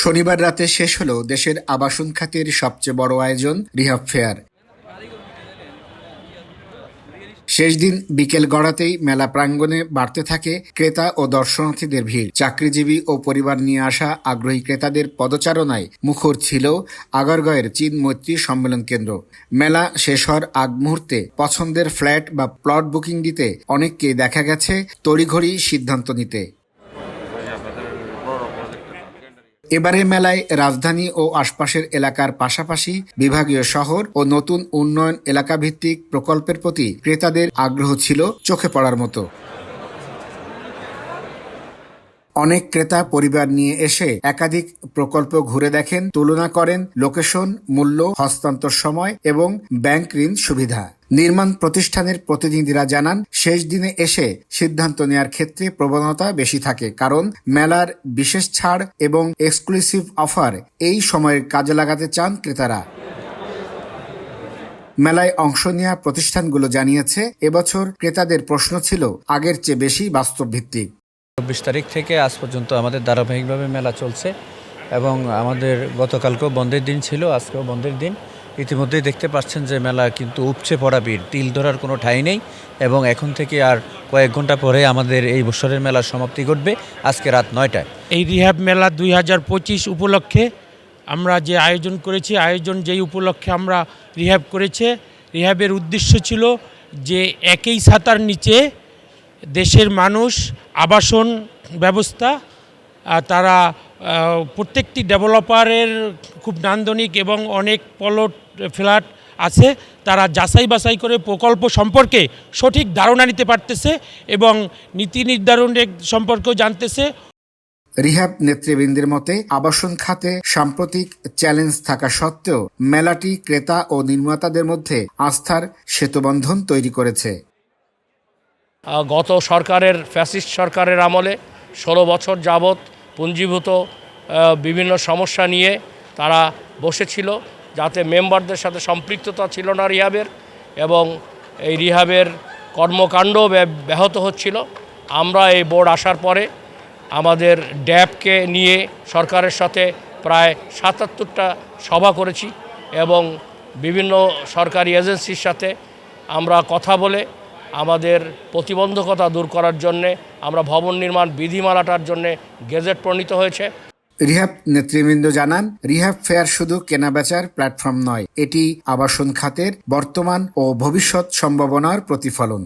শনিবার রাতে শেষ হলো দেশের আবাসন খাতের সবচেয়ে বড় আয়োজন রিহাব ফেয়ার। শেষ দিন বিকেল গড়াতেই মেলা প্রাঙ্গণে বাড়তে থাকে ক্রেতা ও দর্শনার্থীদের ভিড়। চাকরিজীবী ও পরিবার নিয়ে আসা আগ্রহী ক্রেতাদের পদচারণায় মুখর ছিল আগারগয়ের চীন মৈত্রী সম্মেলন কেন্দ্র। মেলা শেষ হওয়ার আগ মুহূর্তে পছন্দের ফ্ল্যাট বা প্লট বুকিং দিতে অনেককে দেখা গেছে তড়িঘড়ি সিদ্ধান্ত নিতে। এবারে মেলায় রাজধানী ও আশপাশের এলাকার পাশাপাশি বিভাগীয় শহর ও নতুন উন্নয়ন এলাকা ভিত্তিক প্রকল্পের প্রতি ক্রেতাদের আগ্রহ ছিল চোখে পড়ার মতো। অনেক ক্রেতা পরিবার নিয়ে এসে একাধিক প্রকল্প ঘুরে দেখেন, তুলনা করেন, লোকেশন, মূল্য, হস্তান্তর সময় এবং ব্যাংক ঋণ সুবিধা। নির্মাণ প্রতিষ্ঠানের প্রতিনিধিরা জানান, শেষ দিনে এসে সিদ্ধান্ত নেয়ার ক্ষেত্রে প্রবণতা বেশি থাকে কারণ মেলার বিশেষ ছাড় এবং এক্সক্লুসিভ অফার এই সময়ের কাজে লাগাতে চান ক্রেতারা। মেলায় অংশ নেওয়া প্রতিষ্ঠানগুলো জানিয়েছে, এবছর ক্রেতাদের প্রশ্ন ছিল আগের চেয়ে বেশি বাস্তব ভিত্তিক চব্বিশ তারিখ থেকে আজ পর্যন্ত আমাদের ধারাবাহিকভাবে মেলা চলছে এবং আমাদের গতকালকেও বন্ধের দিন ছিল, আজকেও বন্ধের দিন। ইতিমধ্যেই দেখতে পাচ্ছেন যে মেলা কিন্তু উপচে পড়া ভিড়, তিল ধরার কোনো ঠাঁই নেই এবং এখন থেকে আর কয়েক ঘণ্টা পরে আমাদের এই বছরের মেলার সমাপ্তি ঘটবে আজকে রাত নয়টায়। এই রিহ্যাব মেলা দুই হাজার পঁচিশ উপলক্ষে আমরা যে আয়োজন করেছি, আয়োজন যেই উপলক্ষে আমরা রিহ্যাব করেছে, রিহ্যাবের উদ্দেশ্য ছিল যে একই ছাতার নিচে দেশের মানুষ আবাসন ব্যবস্থা তারা প্রত্যেকটি ডেভেলপারের খুব নান্দনিক এবং অনেক পলট, ফ্ল্যাট আছে, তারা যাচাই বাছাই করে প্রকল্প সম্পর্কে সঠিক ধারণা নিতে পারতেছে এবং নীতি নির্ধারণের সম্পর্কেও জানতেছে। রিহাব নেতৃবৃন্দের মতে, আবাসন খাতে সাম্প্রতিক চ্যালেঞ্জ থাকা সত্ত্বেও মেলাটি ক্রেতা ও নির্মাতাদের মধ্যে আস্থার সেতুবন্ধন তৈরি করেছে। গত সরকারের, ফ্যাসিস্ট সরকারের আমলে ষোলো বছর যাবৎ পুঞ্জীভূত বিভিন্ন সমস্যা নিয়ে তারা বসেছিল যাতে মেম্বারদের সাথে সম্পৃক্ততা ছিল না রিহাবের এবং এই রিহাবের কর্মকাণ্ড ব্য- ব্যাহত হচ্ছিল। আমরা এই বোর্ড আসার পরে আমাদের ড্যাবকে নিয়ে সরকারের সাথে প্রায় সাতাত্তরটা সভা করেছি এবং বিভিন্ন সরকারি এজেন্সির সাথে আমরা কথা বলে আমাদের প্রতিবন্ধকতা দূর করার জন্যে, আমরা ভবন নির্মাণ বিধিমালাটার জন্যে গেজেট প্রণীত হয়েছে। রিহাব নেতৃবৃন্দ জানান রিহাব ফেয়ার শুধু কেনাবেচার প্ল্যাটফর্ম নয়, এটি আবাসন খাতের বর্তমান ও ভবিষ্যৎ সম্ভাবনার প্রতিফলন।